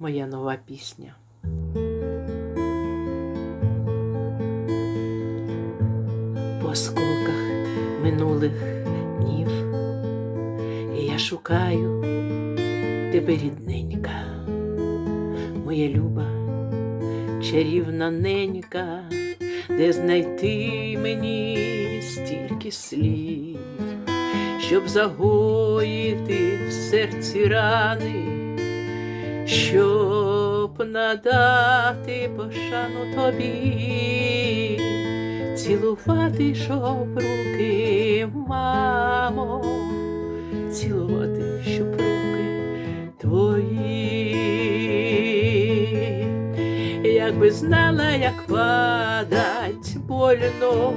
моя нова пісня. По осколках минулих днів, і я шукаю тебе рідненька, моя люба, чарівна ненька, де знайти мені стільки слів, щоб загоїти в серці рани, щоб надати пошану тобі, цілувати, щоб руки, мамо, цілувати, щоб руки твої, якби знала, як падать больно,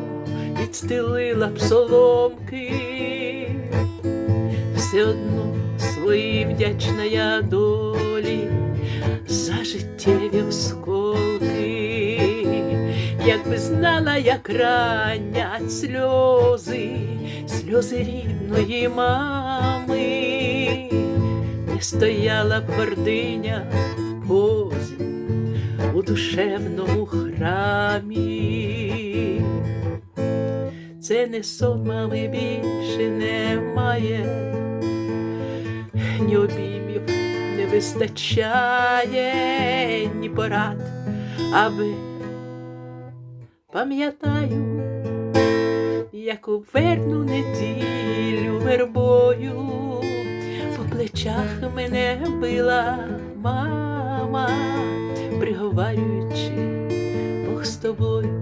відстелила б соломки, все одно своїй вдячна я долі за життєві осколки, якби знала, як ранять сльози, сльози рідної мами, не стояла б гординя в позі у душевному храмі. Це не сон, мами більше немає, ні обіймів не вистачає, ні порад, аби пам'ятаю, як у вербну неділю вербою по плечах мене била мама, приговарюючи, Бог з тобою,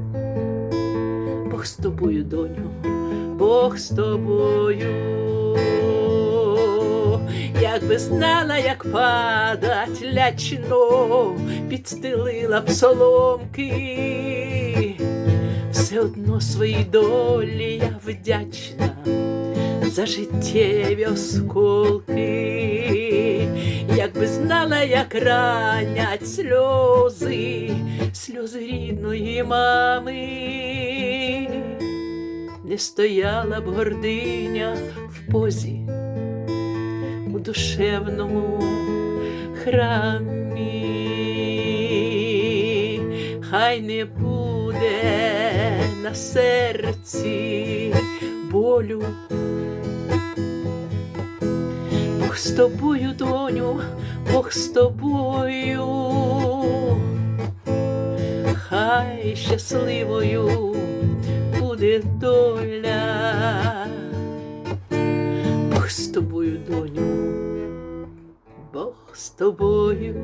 Бог з тобою, доню, Бог з тобою. Якби знала, як падать лячно, підстелила б соломки, все одно своїй долі я вдячна за життєві осколки, якби знала, як ранять сльози, сльози рідної мами, не стояла б гординя в позі душевному храмі, хай не буде на серці болю. Бог з тобою, доню, Бог з тобою, хай щасливою буде доля. Бог з тобою, доню, Бог з тобою.